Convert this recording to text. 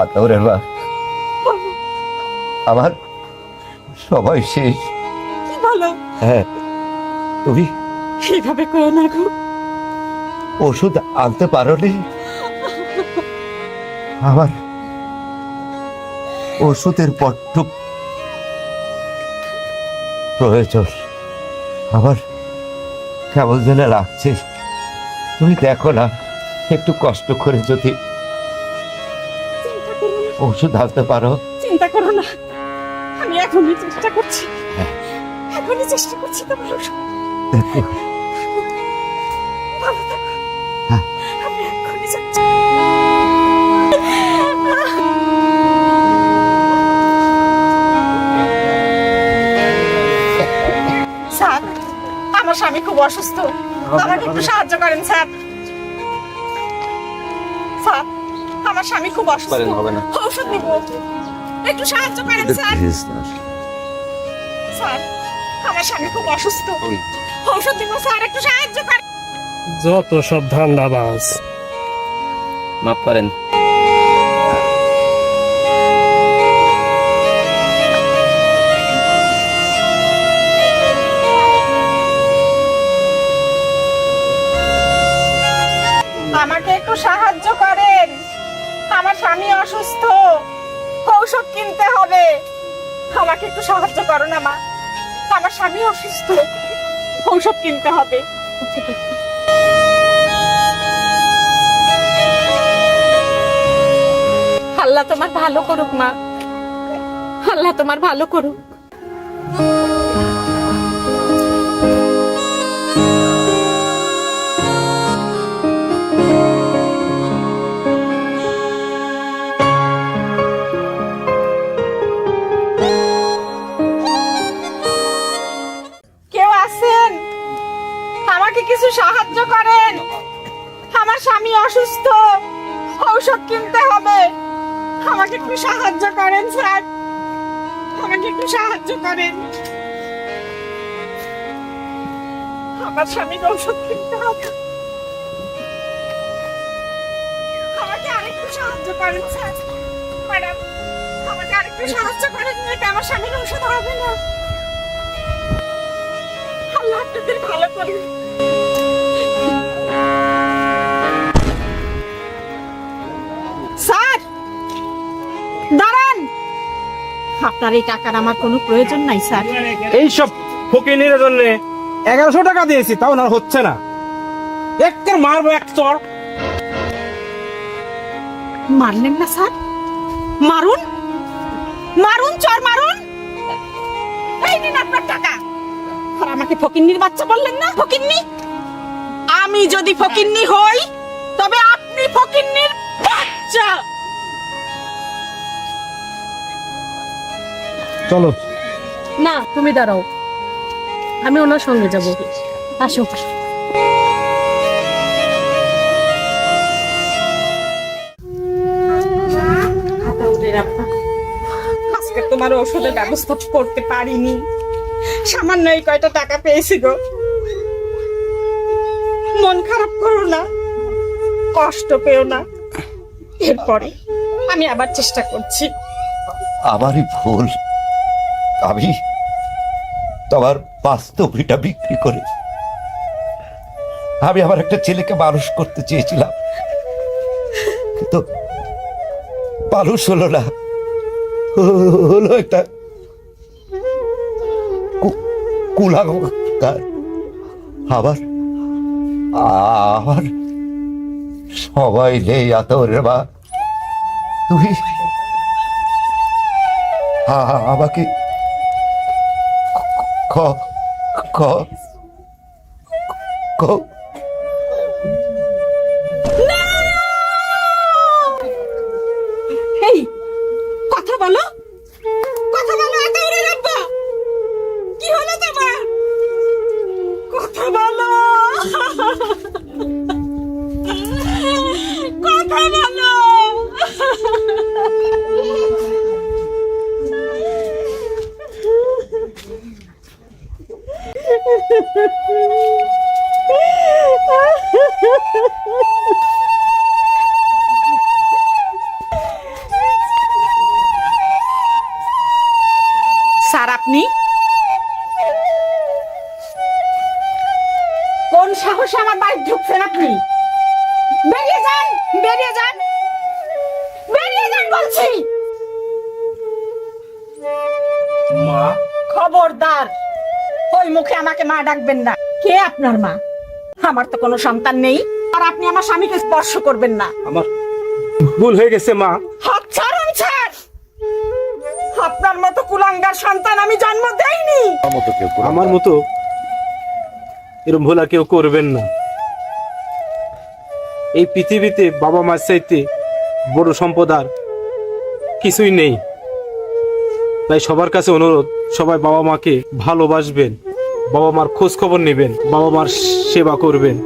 আতরের মা আমার সবাই শেষ। কি বলো? হ্যাঁ তুমি? এইভাবে করো না গো। ওষুধ আনতে পারো নি আমার ওষুধের বড্ড প্রয়োজন। আমার কেমন যেন লাগছে। তুমি দেখো না একটু কষ্ট করে যদি ওষুধ আনতে পারো। চিন্তা করো না। আমি এখনই চেষ্টা করছি। হ্যাঁ। এখনই চেষ্টা করছি তোমার ওষুধ। হ্যাঁ। আমার স্বামী খুব অসুস্থ। আমাকে একটু সাহায্য করেন স্যার। স্যার আমার স্বামী খুব অসুস্থ। পারেন, হবে না। ঔষধ নিব। একটু সাহায্য করেন স্যার। স্যার আমার স্বামী খুব অসুস্থ। ঔষধ নিব স্যার একটু সাহায্য করেন। যত সব ধান্দাবাজ। মাফ করেন। আমার স্বামী অসুস্থ। ঔষধ কিনতে হবে। আমাকে একটু সাহায্য করো না, মা। আমার স্বামী অসুস্থ। ঔষধ কিনতে হবে। আল্লাহ তোমার ভালো করুক, মা। আল্লাহ তোমার ভালো করুক। অসুস্থ। ঔষধ কিনতে হবে। আমাকে একটু সাহায্য করেন, স্যার। আমাকে একটু সাহায্য করেন। আমার স্বামীর ঔষধ কিনতে হবে। আমাকে আরেকটু সাহায্য করেন ম্যাডাম, আমাকে আরেকটু সাহায্য করেন আমার স্বামীর ঔষধ হবে না। আল্লাহ আপনাদের ভালো করুন। আপনার এই টাকার আমার কোনো প্রয়োজন নাই স্যার। এইসব ফকিনের জন্য এগারোশো টাকা দিয়েছি তাও না হচ্ছে না। একটা মারবো এক চর। মারলেন না স্যার? মারুন? মারুন চর মারুন! এই নিন আপনার টাকা। আর আমাকে ফকিন্নির বাচ্চা বললেন না ফকিন্নি? আমি যদি ফকিন্নি হই চলো। না তুমি দাঁড়াও। আমি ওনার সঙ্গে যাব। আসো। আজকে তোমার ওষুধের ব্যবস্থা করতে পারিনি। সামান্য এই কয়টা টাকা পেয়েছি গো। মন খারাপ করো না। কষ্ট পেও না। এরপরে আমি আবার চেষ্টা করছি। আমারই ভুল। আমি তোমার বাস্তবিটা বিক্রি করে আমি আমার একটা ছেলেকে মানুষ করতে চেয়েছিলাম। কিন্তু মানুষ হলো না, হলো একটা কু- কুলাঙ্গার। আবার আমার সবাই নেই আতরের মা। তুমি আ- আমাকে ক ক ক। এই কথা বলো। আপনি? কোন সাহসে আমার বাড়ি ঢুকছেন আপনি? বেরিয়ে যান বেরিয়ে যান। বেরিয়ে যান বলছি। মা? খবরদার। ওই মুখে আমাকে মা ডাকবেন না। কে আপনার মা? আমার তো কোনো সন্তান নেই। আর আপনি আমার স্বামীকে স্পর্শ করবেন না। আমার ভুল হয়ে গেছে মা। আপনার মতো কুলাঙ্গার সন্তান আমি জন্ম দেইনি। আমার মতো কেউ করে না। আমার মতো এরকম ভুল কেউ করবেন না। এই পৃথিবীতে বাবা মার চাইতে বড় সম্পদ আর কিছুই নেই। তাই সবার কাছে অনুরোধ সবাই বাবা মাকে ভালোবাসবেন বাবা মার খোঁজ খবর নেবেন বাবা মার সেবা করবেন।